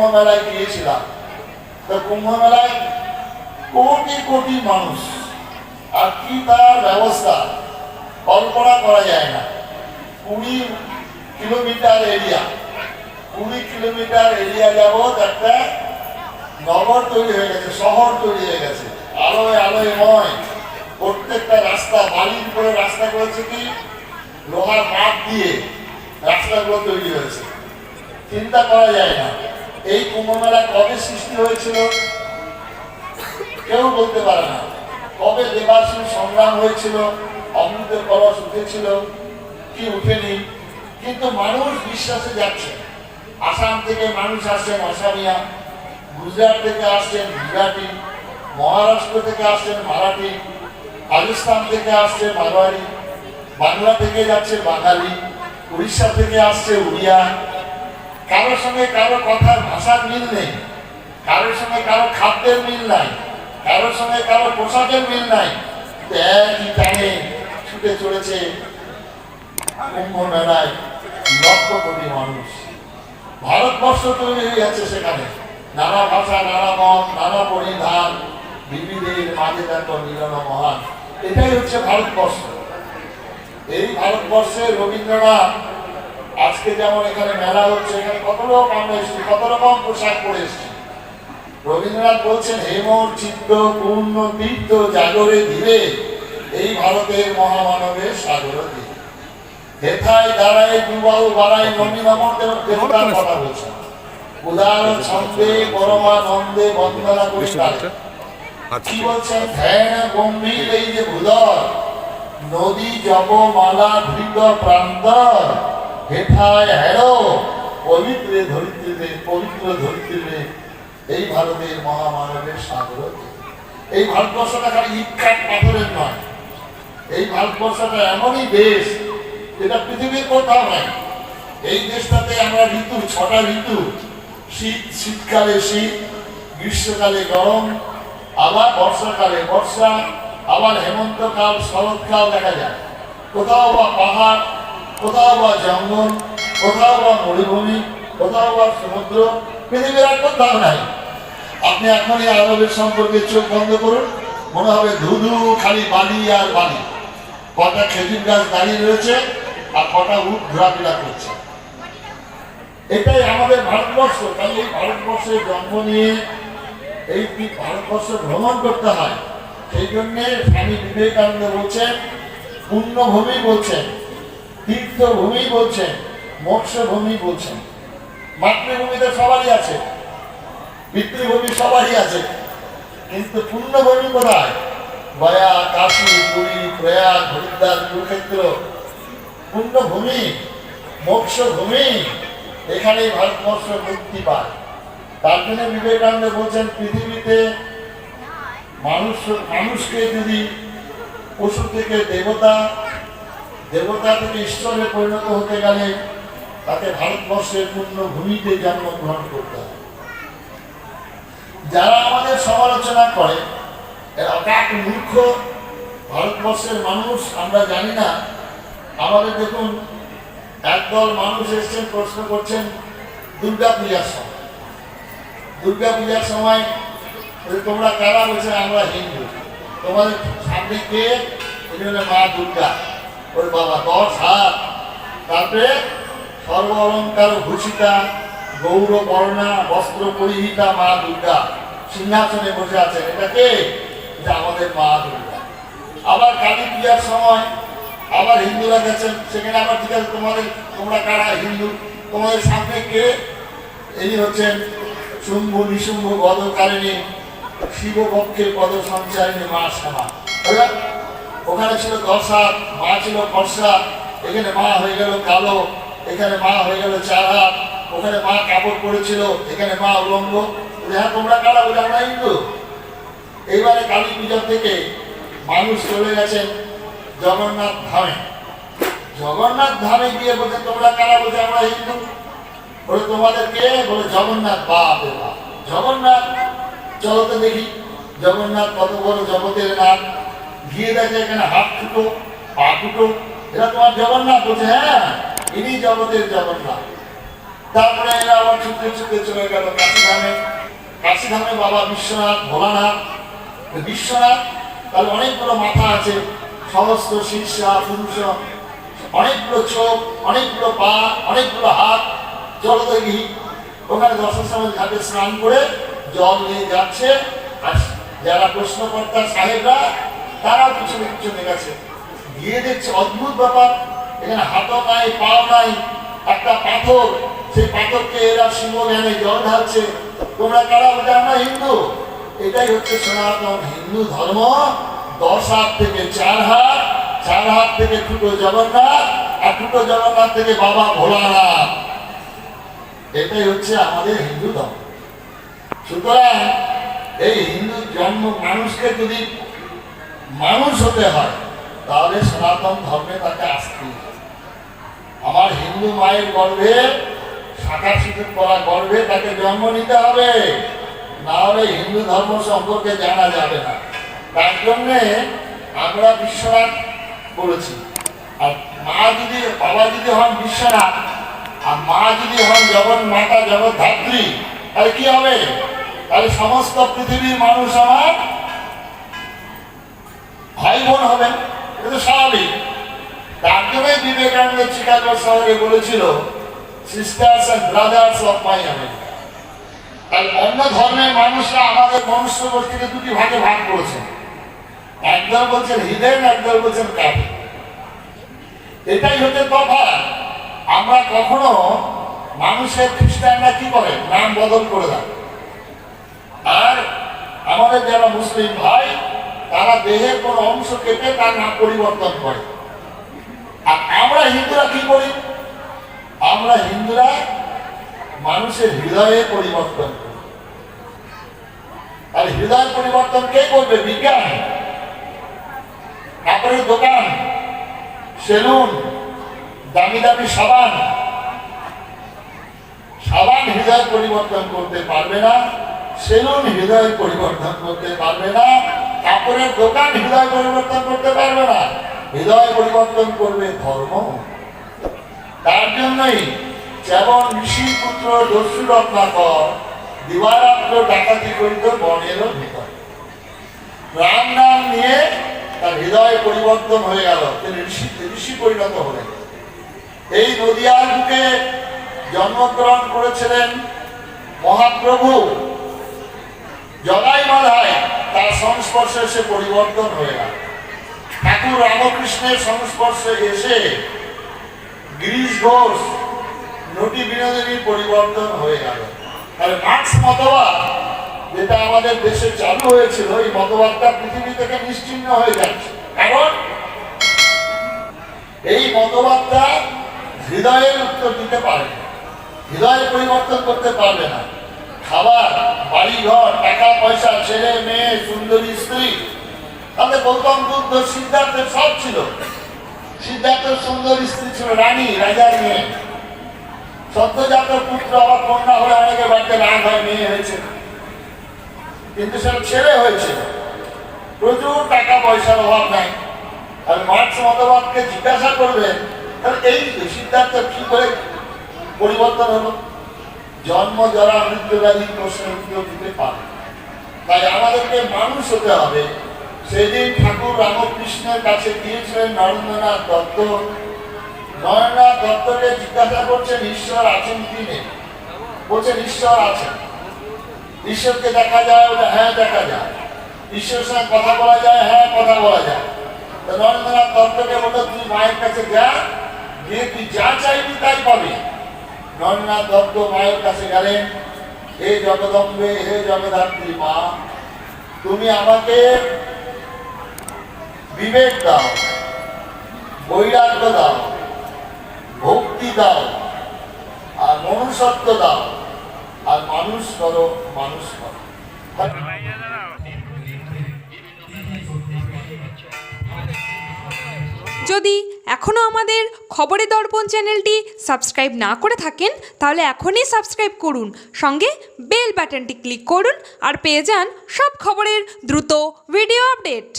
মেলায় গিয়েছিলাম। তো কুম্ভ মেলায় কোটি কোটি মানুষ। আর কি তার ব্যবস্থা? কল্পনা করা যায় না। কুড়ি কিলোমিটার এরিয়া। কুড়ি কিলোমিটার এরিয়া যাবৎ একটা নগর তৈরি হয়ে গেছে, শহর তৈরি হয়ে গেছে। আলোয় আলোয় নয়। প্রত্যেকটা রাস্তা, বালির করে রাস্তা করেছে কি? লোহার মাপ দিয়ে রাস্তাগুলো তৈরি হয়েছে। চিন্তা করা যায় না। এই কুম্ভ মেলা কবে সৃষ্টি হয়েছিল? কেউ বলতে পারে না। কবে দেবাসীর সংগ্রাম হয়েছিল? অমৃতের কলস উঠেছিল? কি উঠেনি? কিন্তু মানুষ বিশ্বাসে যাচ্ছে। আসাম থেকে মানুষ আসছেন আসামিয়া গুজরাট থেকে আসছেন গুজরাটি, মহারাষ্ট্র থেকে আসছেন মারাঠি, রাজস্থান থেকে আসছে মারোয়ারি, বাংলা থেকে যাচ্ছে বাঙালি, উড়িষ্যা থেকে আসছে উড়িয়া কারোর সঙ্গে কারও কথার ভাষার মিল নেই। কারোর সঙ্গে কারও খাদ্যের মিল নাই। কারোর সঙ্গে কারও পোশাকের মিল নাই। একই টানে ছুটে চলেছে কুম্ভ মেলায় লক্ষ কোটি মানুষ। ভারতবর্ষ তৈরি হয়ে যাচ্ছে সেখানে। নানা ভাষা, নানা মত, নানা পরিধান, বিবিধের মাঝে দেখো মিলন মহান। এটাই হচ্ছে ভারতবর্ষ। এই ভারতবর্ষে রবীন্দ্রনাথ আজকে যেমন এখানে মেলা হচ্ছে এখানে কত রকম আমরা এসেছি কত রকম পোশাক পরে এসেছি। রবীন্দ্রনাথ বলছেন হেমর চিত্ত পূর্ণ তীর্থ জাগরে ধীরে এই ভারতের মহামানবের সাগর ধীরে হেথায় দাঁড়ায় দুবাহু বাড়ায় নবীন অমর দেবতার কথা বলছেন। উদাহরণ ছন্দে পরমানন্দে বন্দনা করি আচ্ছা। কি বলছেন? ধ্যান গম্ভীর এই যে ভূদর নদী জপ মালা ধৃত প্রান্তর হেঠায় হেড়ো পবিত্রে ধরিত্রীরে পবিত্র ধরিত্রীরে এই ভারতের মহামানবের সাগর এই ভারতবর্ষটা খালি ইটকাট পাথরের নয়। এই ভারতবর্ষটা এমনই দেশ, যেটা পৃথিবীর কোথাও নাই। এই দেশটাতে আমরা ঋতু, ছটা ঋতু। শীত, শীতকালে শীত, গ্রীষ্মকালে গরম, আবার বর্ষাকালে বর্ষা, আবার হেমন্তকাল, শরৎকাল দেখা যায়। কোথাও বা পাহাড় কোথাও বা জঙ্গল, কোথাও বা মরুভূমি, কোথাও বা সমুদ্র, পৃথিবীর আর কোথাও নাই। আপনি এখনই আরবের সম্পর্কে চোখ বন্ধ করুন, মনে হবে ধুধু খালি বালি আর বালি। কটা খেজুর গাছ দাঁড়িয়ে রয়েছে আর কটা উট ঘোরাফেরা করছে। এটাই আমাদের ভারতবর্ষ, তাই এই ভারতবর্ষে জন্ম নিয়ে এই ভারতবর্ষ ভ্রমণ করতে হয়। সেই জন্যে স্বামী বিবেকানন্দ বলছেন, পুণ্যভূমি বলছেন তীর্থভূমি বলছেন মোক্ষভূমি বলছেন। মাতৃভূমিতে সবারই আছে, পিতৃভূমি সবারই আছে, কিন্তু পুণ্যভূমি কোথায়? গয়া, কাশী, পুরী, প্রয়াগ, হরিদ্বার, কুরুক্ষেত্র। পুণ্যভূমি, মোক্ষভূমি, এখানেই ভারতবর্ষ মুক্তি পায়। তার জন্য বিবেকানন্দ বলছেন, পৃথিবীতে মানুষ মানুষকে যদি পশু থেকে দেবতা দেবতা থেকে ঈশ্বরে পরিণত হতে গেলে তাকে ভারতবর্ষের পূর্ণ ভূমিতে জন্মগ্রহণ করতে হবে। যারা আমাদের সমালোচনা করে, এরা মূর্খ, ভারতবর্ষের মানুষ, আমরা জানি না। আমাদের দেখুন, একদল মানুষ এসছেন, প্রশ্ন করছেন, দুর্গা পূজার সময়। দুর্গা পূজার সময় তোমরা কারা? বলছে আমরা হিন্দু। তোমাদের সামনে কে? মা দুর্গা। ওর বাবা দশ হাত তারপরে সর্ব অলঙ্কার ভূষিতা, গৌর বর্ণা, বস্ত্র পরিহিতা মা দুর্গা। সিংহাসনে বসে আছেন। এটা কে? এটা আমাদের মা দুর্গা। আবার কালী পূজার সময় আবার হিন্দুরা গেছেন। সেখানে আবার ঠিক আছে তোমাদের, তোমরা কারা হিন্দু? তোমাদের সামনে কে? এই হচ্ছেন শুম্ভ, নিশুম্ভ, গদকারিণী শিবপক্ষের পদ সঞ্চারিণী মা শ্যামা? ওখানে ছিল দশা মা ছিল ফর্সা এখানে মা হয়ে গেল কালো এখানে মা হয়ে গেল চার হাত ওখানে মা কাপড় পরেছিল এখানে মা উলঙ্গ। বলে, হ্যাঁ তোমরা কারা বলে আমরা হিন্দু? এইবারে কালী পূজা থেকে মানুষ চলে গেছেন জগন্নাথ ধামে। জগন্নাথ ধামে গিয়ে বলছে তোমরা কারা বলছে আমরা হিন্দু? বলে তোমাদের কে? বলে জগন্নাথ বাপ। জগন্নাথ চলো তো দেখি জগন্নাথ কত বড় জগতের নাথ। গিয়ে দেখে এখানে হাত টুটো পা টুটো এরা তোমার জগন্নাথ বলছে হ্যাঁ ইনি জগতের জগন্নাথ। তারপরে এরা আবার ছুটতে ছুটতে চলে গেল কাশিধামে। কাশিধামে বাবা বিশ্বনাথ, ভোলানাথ। বিশ্বনাথ তার অনেকগুলো মাথা আছে, সমস্ত শীর্ষা পুরুষ অনেকগুলো চোখ অনেকগুলো পা, অনেকগুলো হাত জলদগি ওখানে দর্শন সমাজ ঘাটে স্নান করে জল নিয়ে যাচ্ছে। আর যারা প্রশ্নকর্তা সাহেবরা তারাও পিছনে পিছনে গেছে গিয়ে দেখছে অদ্ভুত ব্যাপার। এখানে হাতও নাই, পাও নাই, একটা পাথর। সেই পাথরকে এরা সিংহ জল ঢালছে। তোমরা কারা? বলছে, আমরা হিন্দু। এটাই হচ্ছে সনাতন হিন্দু ধর্ম। দশ হাত থেকে চার হাত চার হাত থেকে দুটো জগন্নাথ, আর দুটো জগন্নাথ থেকে বাবা ভোলানাথ। এটাই হচ্ছে আমাদের হিন্দু ধর্ম। সুতরাং এই হিন্দু জন্ম মানুষকে যদি মানুষ হতে হয়, তাহলে সনাতন ধর্মে তাকে আসতে। আমার হিন্দু মায়ের গর্ভে সিঁদুর করা গর্ভে তাকে জন্ম নিতে হবে। না হলে হিন্দু ধর্ম সম্পর্কে জানা যাবে না। তার জন্যে আমরা বিশ্বনাথ বলেছি আর মা যদি, বাবা যদি হন বিশ্বনাথ, আর মা যদি হন জগৎ মাতা জগৎ ধাত্রী তাহলে কি হবে? তাহলে সমস্ত পৃথিবীর মানুষ আমার ভাই বোন হবেন, এটা তো স্বাভাবিক। তার জন্যই বিবেকানন্দ চিকাগো শহরে বলেছিল sisters and brothers of my America আর অন্য ধর্মের মানুষরা আমাদের মনুষ্য গোষ্ঠীকে দুটি ভাগে ভাগ করেছে একদল বলছেন হিদেন একদল বলছেন কাফি এটাই হচ্ছে তফাৎ। আমরা কখনো মানুষের খ্রিস্টানরা কি করে নাম বদল করে দেয়। আর আমাদের যারা মুসলিম ভাই তারা দেহের কোন অংশ কেটে তার নাম পরিবর্তন করে। আর আমরা হিন্দুরা কি করি? আমরা হিন্দুরা মানুষের হৃদয়ে পরিবর্তন করি। আর হৃদয় পরিবর্তন কে করবে? বিজ্ঞান। কাপড়ের দোকান, সেলুন দামি দামি সাবান। সাবান হৃদয় পরিবর্তন করতে পারবে না, সেলুন হৃদয় পরিবর্তন করতে পারবে না। কাপড়ের দোকান হৃদয় পরিবর্তন করতে পারবে না। হৃদয় পরিবর্তন করবে ধর্ম। তার জন্যই যেমন ঋষি পুত্র, দস্যু, রত্নাকর, দিবারাত্র, ডাকাতি করিত বনের ভিতর। রাম নাম নিয়ে তার হৃদয় পরিবর্তন হয়ে গেল, তিনি ঋষি ঋষি পরিণত হলেন। এই নদিয়ার বুকে জন্মগ্রহণ করেছিলেন মহাপ্রভু। জগাই মাধায় তার সংস্পর্শে সে পরিবর্তন হয়ে গেল। ঠাকুর রামকৃষ্ণের সংস্পর্শে এসে গিরিশ ঘোষ নটি বিনোদিনীর পরিবর্তন হয়ে গেল। তাহলে মার্ক্স মতবাদ যেটা আমাদের দেশে চালু হয়েছিল মতবাদটা পৃথিবী থেকে নিশ্চিহ্ন হয়ে যাচ্ছে। কারণ এই মতবাদটা হৃদয়ের উত্তর দিতে পারে না। হৃদয় পরিবর্তন করতে পারবে না। খাবার বাড়ি ঘর টাকা পয়সা ছেলে মেয়ে সুন্দরী স্ত্রী তাহলে গৌতম বুদ্ধ সিদ্ধার্থের সব ছিল। সিদ্ধার্থের সুন্দর স্ত্রী ছিল রানী, রাজার মেয়ে। সদ্যজাত পুত্র আবার কন্যা হলে অনেকে বাড়িতে রাগ হয় মেয়ে হয়েছে। কিন্তু সেটা ছেলে হয়েছিল প্রচুর টাকা পয়সার অভাব নাই। আর মার্ক্স মতবাদকে জিজ্ঞাসা করবেন তাহলে এই সিদ্ধান্ত কি করে পরিবর্তন হলো? জন্ম যারা মৃত্যুব্যাধি প্রশ্নের উত্তর দিতে পারে তাই আমাদেরকে মানুষ হতে হবে। সেদিন ঠাকুর রামকৃষ্ণের কাছে গিয়েছিলেন নরেন্দ্রনাথ দত্ত। নরেন্দ্রনাথ দত্তকে জিজ্ঞাসা করছেন, ঈশ্বর আছেন কি নেই? বলছেন, ঈশ্বর আছেন। ঈশ্বরকে দেখা যায় হ্যাঁ দেখা যায়। ঈশ্বরের সঙ্গে কথা বলা যায় হ্যাঁ কথা বলা যায়। তো নরেন্দ্রনাথ দত্তকে বলল, তুই মায়ের কাছে যা, গিয়ে তুই যা চাইবি তাই পাবি। নরেন্দ্রনাথ দত্ত মায়ের কাছে গেলেন, হে জগদম্বে, হে জগধাত্রী মা, তুমি আমাকে বিবেক দাও, বৈরাগ্য দাও, ভক্তি দাও, আর মনুষ্যত্ব দাও, আর মানুষ করো মানুষ করো। যদি এখনও আমাদের খবরের দর্পণ চ্যানেলটি সাবস্ক্রাইব না করে থাকেন, তাহলে এখনই সাবস্ক্রাইব করুন। সঙ্গে বেল বাটনটি ক্লিক করুন আর পেয়ে যান সব খবরের দ্রুত ভিডিও আপডেট।